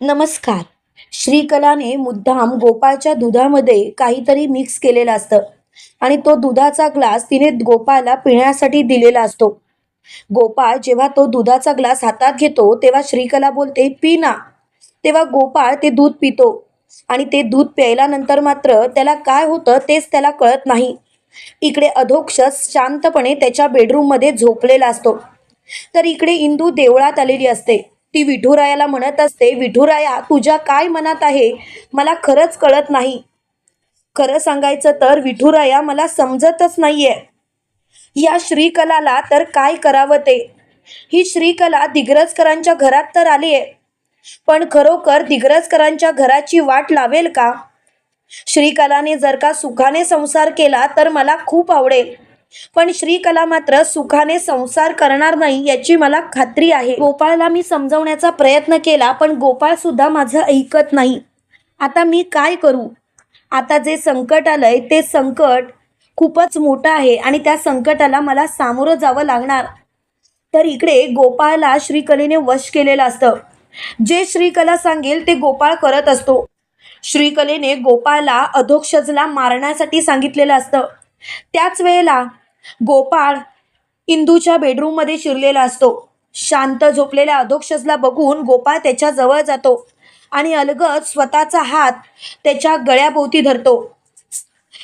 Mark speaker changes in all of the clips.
Speaker 1: नमस्कार. श्रीकलाने मुद्दाम गोपाळच्या दुधामध्ये काहीतरी मिक्स केलेलं असतं आणि तो दुधाचा ग्लास तिने गोपाळला पिण्यासाठी दिलेला असतो. गोपाळ जेव्हा तो दुधाचा ग्लास हातात घेतो तेव्हा श्रीकला बोलते पी ना. तेव्हा गोपाळ ते दूध पितो आणि ते दूध प्यायल्यानंतर मात्र त्याला काय होतं तेच त्याला कळत नाही. इकडे अधोक्षस शांतपणे त्याच्या बेडरूममध्ये झोपलेला असतो. तर इकडे इंदू देवळात आलेली असते. ती विठुरायाला म्हणत असते विठुराया तुझ्या काय मनात आहे? मला खरंच कळत नाही. खरं सांगायचं तर विठुराया मला समजतच नाहीये. या श्रीकलाला तर काय करावं ते? ही श्रीकला दिग्रजकरांच्या घरात तर आली आहे पण खरोखर दिग्रजकरांच्या घराची वाट लावेल का? श्रीकलाने जर का सुखाने संसार केला तर मला खूप आवडेल. पण श्रीकला मात्र सुखाने संसार करणार नाही याची मला खात्री आहे. गोपाळला मी समजवण्याचा प्रयत्न केला पण गोपाळ सुद्धा माझं ऐकत नाही. आता मी काय करू? आता जे संकट आलंय ते संकट खूपच मोठं आहे आणि त्या संकटाला मला सामोरं जावं लागणार. तर इकडे गोपाळला श्रीकलेने वश केलेलं असतं. जे श्रीकला सांगेल ते गोपाळ करत असतो. श्रीकलेने गोपाळला अधोक्षजला मारण्यासाठी सांगितलेलं असतं. त्याच वेळेला गोपाळ इंदूच्या बेडरूममध्ये शिरलेला असतो. शांत झोपलेल्या अधोक्षसला बघून गोपाळ त्याच्याजवळ जातो आणि अलगद स्वतःचा हात त्याच्या गळ्याभोवती धरतो.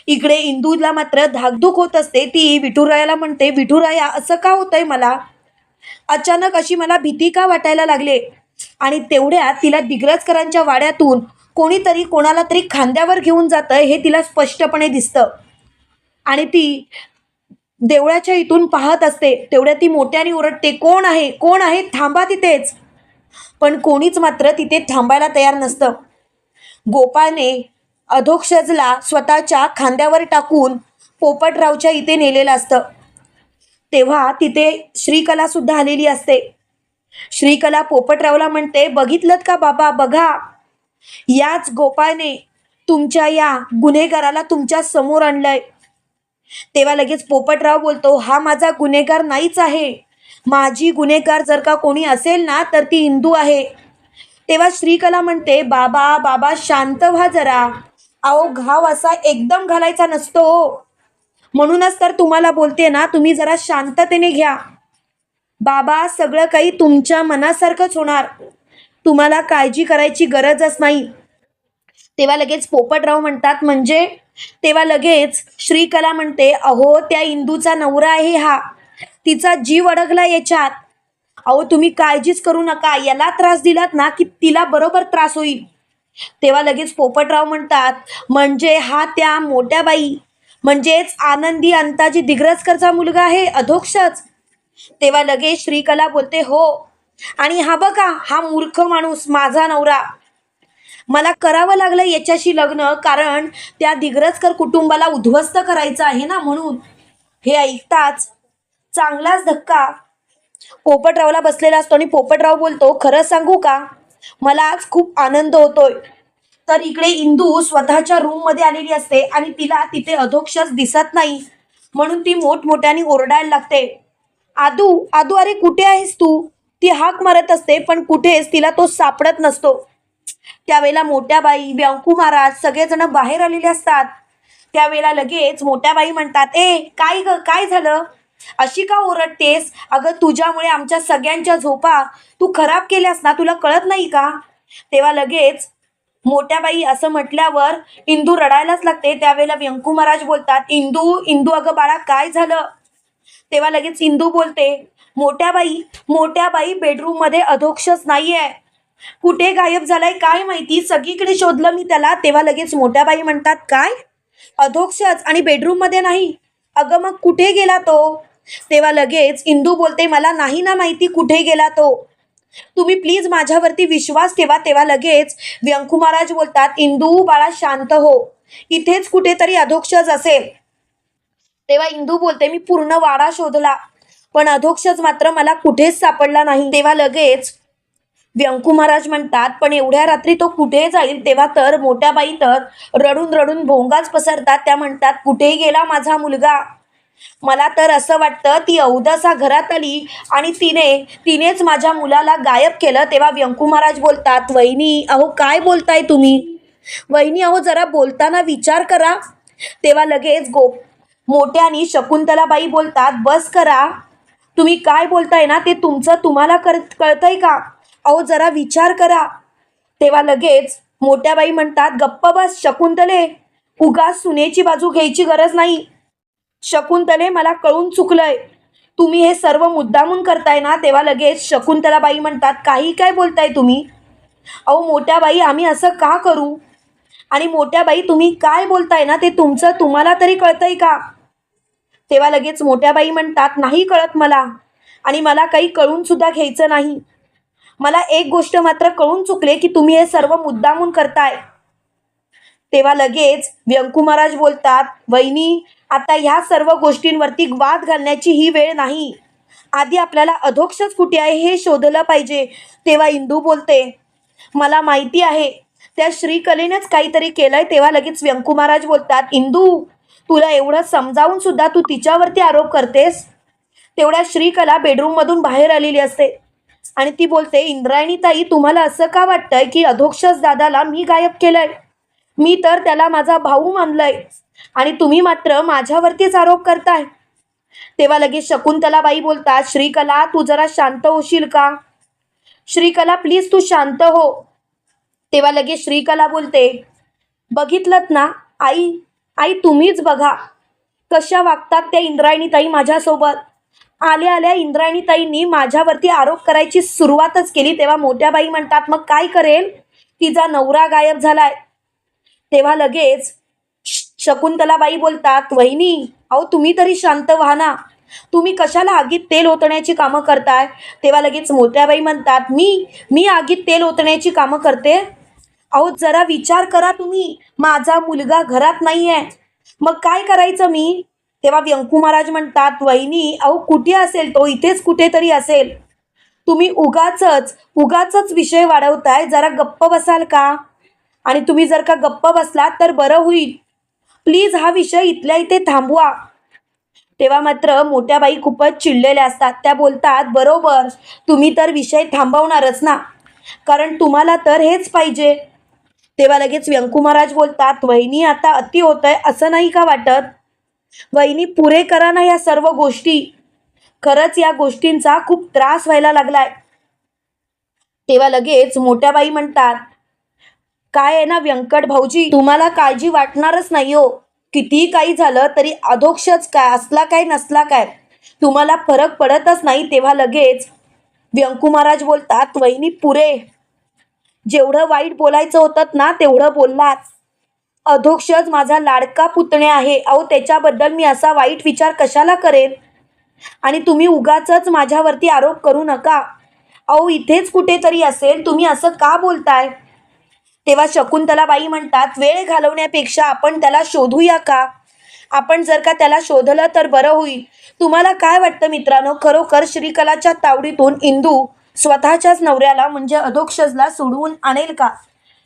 Speaker 1: इकडे इंदूला मात्र धाकधूक होत असते. ती विठुरायाला म्हणते विठुराया असं का होतंय मला? अचानक अशी मला भीती का वाटायला लागले? आणि तेवढ्यात तिला दिग्रजकरांच्या वाड्यातून कोणीतरी कोणाला तरी खांद्यावर घेऊन जातं हे तिला स्पष्टपणे दिसतं. आणि ती देवळाच्या इथून पाहत असते. तेवढ्या ती मोठ्याने ओरडते कोण आहे? कोण आहे? थांबा तिथेच. पण कोणीच मात्र तिथे थांबायला तयार नसतं. गोपाळने अधोक्षजला स्वतःच्या खांद्यावर टाकून पोपटरावच्या इथे नेलेलं असतं. तेव्हा तिथे श्रीकला सुद्धा आलेली असते. श्रीकला पोपटरावला म्हणते बघितलं का बाबा? बघा. याच गोपाळने तुमच्या या गुन्हेगाराला तुमच्यासमोर आणलंय. तेव्हा लगेच पोपटराव बोलतो हा माझा गुन्हेगार नाहीच आहे. माझी गुन्हेगार जर का कोणी असेल ना तर ती इंदू आहे. तेव्हा श्रीकला म्हणते बाबा बाबा शांत व्हा जरा. अहो घाव असा एकदम घालायचा नसतो. म्हणूनच तर तुम्हाला बोलते ना तुम्ही जरा शांततेने घ्या. बाबा सगळं काही तुमच्या मनासारखंच होणार. तुम्हाला काळजी करायची गरजच नाही. तेव्हा लगेच पोपटराव म्हणतात म्हणजे तेव्हा लगेच श्रीकला म्हणते अहो त्या इंदूचा नवरा आहे हा. तिचा जीव अडकला याच्यात. अहो तुम्ही काळजीच करू नका. याला त्रास दिलात ना की तिला बरोबर त्रास होईल. तेव्हा लगेच पोपटराव म्हणतात म्हणजे हा त्या मोठ्या बाई. म्हणजेच आनंदी अंताजी दिग्रजकरचा मुलगा आहे अधोक्षच. तेव्हा लगेच श्रीकला बोलते हो. आणि हा बघा हा मूर्ख माणूस माझा नवरा. मला करावं लागलं याच्याशी लग्न कारण त्या दिग्रजकर कुटुंबाला उद्ध्वस्त करायचं आहे ना म्हणून. हे ऐकताच चांगलाच धक्का. पोपटरावला बसलेला असतो आणि पोपटराव बोलतो खरं सांगू का? मला आज खूप आनंद होतोय. तर इकडे इंदू स्वतःच्या रूममध्ये आलेली असते आणि तिला तिथे अधोक्षच दिसत नाही. म्हणून ती मोठमोठ्याने ओरडायला लागते. आदू आदू अरे कुठे आहेस तू? ती हाक मारत असते पण कुठेच तिला तो सापडत नसतो. त्यावेळेला मोठ्याबाई व्यंकू महाराज सगळेजण बाहेर आलेले असतात. त्यावेळेला लगेच मोठ्याबाई म्हणतात ए काय ग काय झालं? अशी का ओरडतेस? अगं तुझ्यामुळे आमच्या सगळ्यांच्या झोपा तू खराब केल्यास ना तुला कळत नाही का? तेव्हा लगेच मोठ्याबाई असं म्हटल्यावर इंदू रडायलाच लागते. त्यावेळेला व्यंकू महाराज बोलतात इंदू इंदू अगं बाळा काय झालं? तेव्हा लगेच इंदू बोलते मोठ्या बाई मोठ्या बाई बेडरूममध्ये अधोक्षच नाहीये. कुठे गायब झालाय काय माहिती? सगळीकडे शोधलं मी त्याला तेव्हा लगेच मोठ्या बाई म्हणतात काय? अधोक्षच आणि बेडरूममध्ये नाही. अगं मग कुठे गेला तो? तेव्हा लगेच इंदू बोलते मला नाही ना माहिती कुठे गेला तो. तुम्ही प्लीज माझ्यावरती विश्वास ठेवा. तेव्हा लगेच व्यंकू महाराज बोलतात इंदू बाळा शांत हो. इथेच कुठेतरी अधोक्षज असेल. तेव्हा इंदू बोलते मी पूर्ण वाडा शोधला पण अधोक्षज मात्र मला कुठेच सापडला नाही. तेव्हा लगेच व्यंकू महाराज म्हणतात पण एवढ्या रात्री तो कुठे जाईल? तेव्हा तर मोठ्याबाई तर रडून रडून भोंगाच पसरतात. त्या म्हणतात कुठे गेला माझा मुलगा? मला तर असं वाटतं ती अवदसा घरात आली आणि तिने तिनेच माझ्या मुलाला गायब केलं. तेव्हा व्यंकू महाराज बोलतात वहिनी अहो काय बोलताय तुम्ही? वहिनी अहो जरा बोलताना विचार करा. तेव्हा लगेच गो मोठ्यानी शकुंतलाबाई बोलतात बस करा. तुम्ही काय बोलताय ना ते तुमचं तुम्हाला कर कळतंय का? अहो जरा विचार करा. तेव्हा लगेच मोठ्याबाई म्हणतात गप्प बस शकुंतले. उगा सुनेची बाजू घ्यायची गरज नाही. शकुंतले मला कळून चुकलंय. तुम्ही हे सर्व मुद्दामून करताय ना? तेव्हा लगेच शकुंतलाबाई म्हणतात काही काय बोलताय तुम्ही? अहो मोठ्या बाई आम्ही असं का करू? आणि मोठ्या बाई तुम्ही काय बोलताय ना ते तुमचं तुम्हाला तरी कळतंय का? तेव्हा लगेच मोठ्याबाई म्हणतात नाही कळत मला. आणि मला काही कळून सुद्धा घ्यायचं नाही. मला एक गोष्ट मात्र कळून चुकले की तुम्ही हे सर्व मुद्दामून करताय. तेव्हा लगेच व्यंकू महाराज बोलतात वहिनी आता ह्या सर्व गोष्टींवरती वाद घालण्याची ही वेळ नाही. आधी आपल्याला अधोक्षच कुठे आहे हे शोधलं पाहिजे. तेव्हा इंदू बोलते मला माहिती आहे. त्या श्रीकलेनेच काहीतरी केलंय. तेव्हा लगेच व्यंकू महाराज बोलतात इंदू तुला एवढं समजावून सुद्धा तू तिच्यावरती आरोप करतेस? तेवढ्या श्रीकला बेडरूममधून बाहेर आलेली असते. आणि ती बोलते इंद्रायणी ताई तुम्हाला असं का वाटतंय की अधोक्षस दादाला मी गायब केलंय? मी तर त्याला माझा भाऊ मानलंय आणि तुम्ही मात्र माझ्यावरतीच आरोप करताय. तेव्हा लगेच शकुंतलाबाई बोलतात श्रीकला तू जरा शांत होशील का? श्रीकला प्लीज तू शांत हो. तेव्हा लगेच श्रीकला बोलते बघितलं ना आई आई तुम्हीच बघा. कशा वागतात त्या इंद्रायणी ताई माझ्यासोबत? आल्या आल्या इंद्रायणीताईंनी माझ्यावरती आरोप करायची सुरुवातच केली. तेव्हा मोठ्या बाई म्हणतात मग काय करेल? तिचा नवरा गायब झालाय. तेव्हा लगेच श- शकुंतलाबाई बोलतात वहिनी अहो तुम्ही तरी शांत व्हाना तुम्ही कशाला आगीत तेल ओतण्याची कामं करताय? तेव्हा लगेच मोठ्याबाई म्हणतात मी मी आगीत तेल ओतण्याची कामं करते? अहो जरा विचार करा तुम्ही. माझा मुलगा घरात नाही आहे मग काय करायचं मी? तेव्हा व्यंकू महाराज म्हणतात वहिनी अहो कुठे असेल तो? इथेच कुठेतरी असेल. तुम्ही उगाचच उगाचच विषय वाढवताय. जरा गप्प बसाल का? आणि तुम्ही जर का गप्प बसलात तर बरं होईल. प्लीज हा विषय इथल्या इथे थांबवा. तेव्हा मात्र मोठ्या बाई खूपच चिडलेल्या असतात. त्या बोलतात बरोबर तुम्ही तर विषय थांबवणारच ना. कारण तुम्हाला तर हेच पाहिजे. तेव्हा लगेच व्यंकू महाराज बोलतात वहिनी आता अति होत आहे असं नाही का वाटत? वहिनी पुरे करा ना या सर्व गोष्टी. खरंच या गोष्टींचा खूप त्रास व्हायला लागलाय. तेव्हा लगेच मोठ्या बाई म्हणतात काय आहे ना व्यंकट भाऊजी तुम्हाला काळजी वाटणारच नाही हो. कितीही काही झालं तरी अधोक्षच काय असला काय नसला काय. तुम्हाला फरक पडतच नाही. तेव्हा लगेच व्यंकू महाराज बोलतात वहिनी पुरे. जेवढं वाईट बोलायचं होतं ना तेवढं बोललात अधोक्षज माझा लाडका पुतणे आहे. अहो त्याच्याबद्दल मी असा वाईट विचार कशाला करेन? आणि तुम्ही उगाच माझ्यावरती आरोप करू नका. अहो इथेच कुठेतरी असेल. तुम्ही असं का बोलताय? तेव्हा शकुंतलाबाई म्हणतात वेळ घालवण्यापेक्षा आपण त्याला शोधूया का? आपण जर का त्याला शोधलं तर बरं होईल. तुम्हाला काय वाटतं मित्रांनो? खरोखर श्रीकलाच्या तावडीतून इंदू स्वतःच्याच नवऱ्याला म्हणजे अधोक्षजला सोडवून आणेल का?